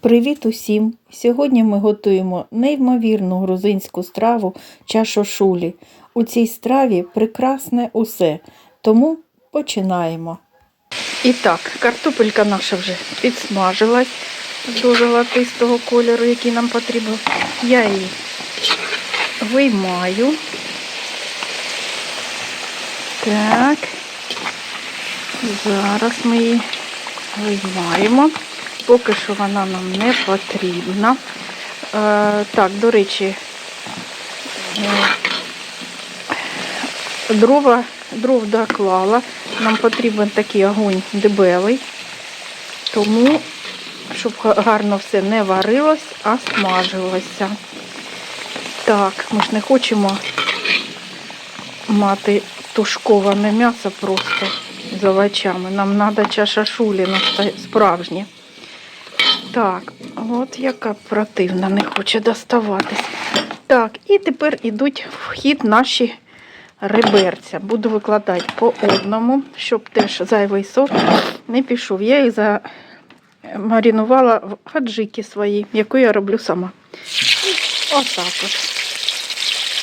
Привіт усім! Сьогодні ми готуємо неймовірну грузинську страву чашошулі. У цій страві прекрасне усе, тому починаємо. І так, картопелька наша вже підсмажилась до золотистого кольору, який нам потрібен. Я її виймаю. Так, зараз ми її виймаємо. Поки що вона нам не потрібна. Е, так, до речі, е, дрова, дров доклала. Нам потрібен такий огонь дебелий, тому, щоб гарно все не варилось, а смажилося. Так, ми ж не хочемо мати тушковане м'ясо просто з овочами. Нам треба чаша шулі справжнє. Так, от яка противна, не хоче доставатись. Так, і тепер йдуть в хід наші реберця. Буду викладати по одному, щоб теж зайвий сок не пішов. Я їх замаринувала в аджики свої, яку я роблю сама. І отак от.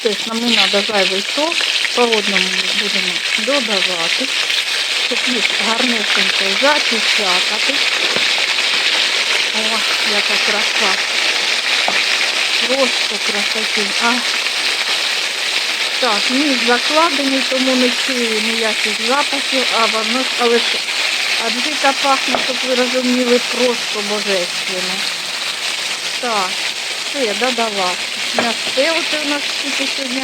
Теж нам не треба зайвий сок. По одному будемо додавати, щоб їх гарнесенько запечатати. О, яка краса. Просто красотень. А так, ніж закладений, тому не чую ніяких запахів, а воно але ж аджика пахне, щоб ви розуміли, просто божественно. Так, все, додала. М'ясце оце у нас тільки сьогодні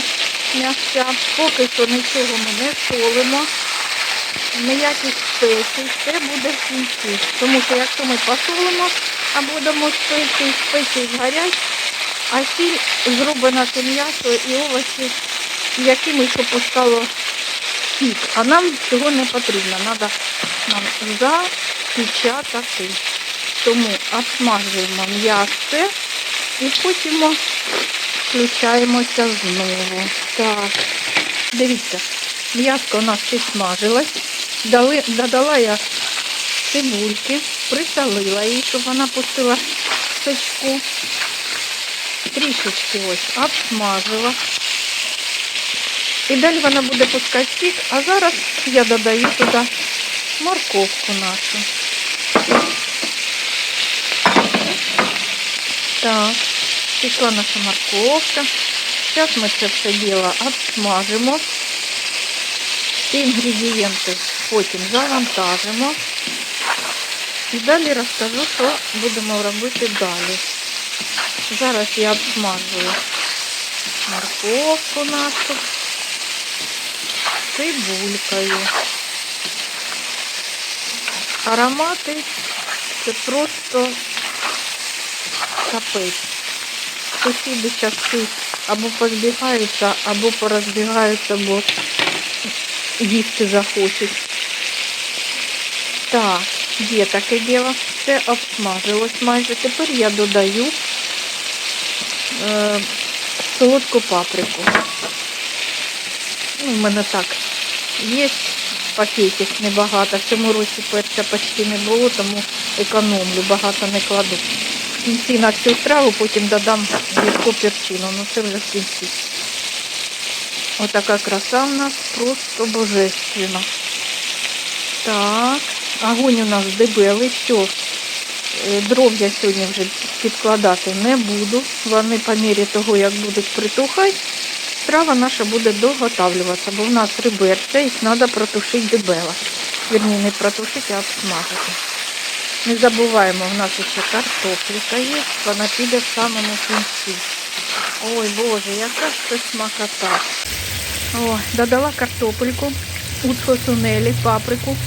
м'ясця. Поки що нічого ми не солимо ніяких спецій, все буде в кінці. Тому що якщо ми посолимо, а будемо спеції, спеції згорять, а сіль зроблена це м'ясо і овочі, якими щоб постало сік. А нам цього не потрібно. Треба нам запечатати. Тому обсмажуємо м'ясо і потім включаємося знову. Так, дивіться, м'яско у нас підсмажилось. Додала я цибульки, присолила її, щоб вона пустила сочку. Трішечки ось обсмажила. І далі вона буде пускати сік, а зараз я додаю туди морковку нашу. Так, пішла наша морковка. Зараз ми це все діло обсмажимо. Ці інгредієнти потім завантажимо. І далі розкажу, що будемо робити далі. Зараз я обсмажую морковку нашу цибулькою. Аромати це просто капець. Сусіди часи або позбігаються, або порозбігаються, бо їсти захочуть. Так, є таке діло. Все обсмажилось майже. Тепер я додаю е, солодку паприку. Ну, в мене так є пакетик небагато. В цьому році перця почти не було, тому економлю, багато не кладу. В кінці на всю страву, потім додам гірку перчину. Ну це вже в кінці. Отака краса в нас просто божественна. Так, огонь у нас дебелий, все. Дров я сьогодні вже підкладати не буду. Вони по мірі того, як будуть притухати, страва наша буде доготавлюватися, бо в нас риберця, їх треба протушити дебело. Вірні, не протушити, а обсмажити. Не забуваємо, в нас ще картопліка є, вона піде в самому кінці. Ой, Боже, яка ж це смакота. О, додала картопельку, утфосунелі, паприку,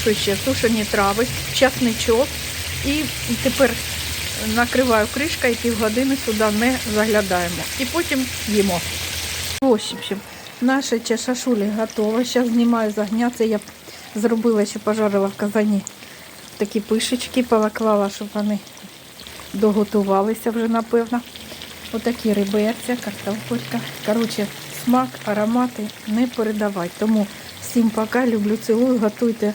що ще, сушені трави, часничок. І тепер накриваю кришкою і півгодини сюди не заглядаємо. І потім їмо. Ось, наша чашашулі готова. Зараз знімаю з. Це я зробила, що пожарила в казані. Такі пишечки поклала, щоб вони доготувалися вже, напевно. Отакі риберця, картопелька. Коротше, смак, аромати не передавати. Тому всім пока, люблю, цілую, готуйте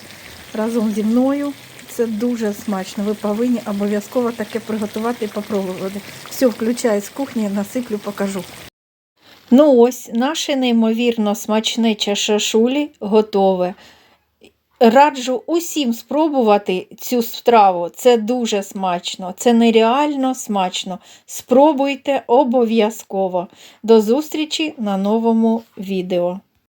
разом зі мною. Це дуже смачно. Ви повинні обов'язково таке приготувати і попробувати. Все, включаю з кухні, насиплю, покажу. Ну ось, наше неймовірно смачне чашашулі готове. Раджу усім спробувати цю страву. Це дуже смачно, це нереально смачно. Спробуйте обов'язково. До зустрічі на новому відео.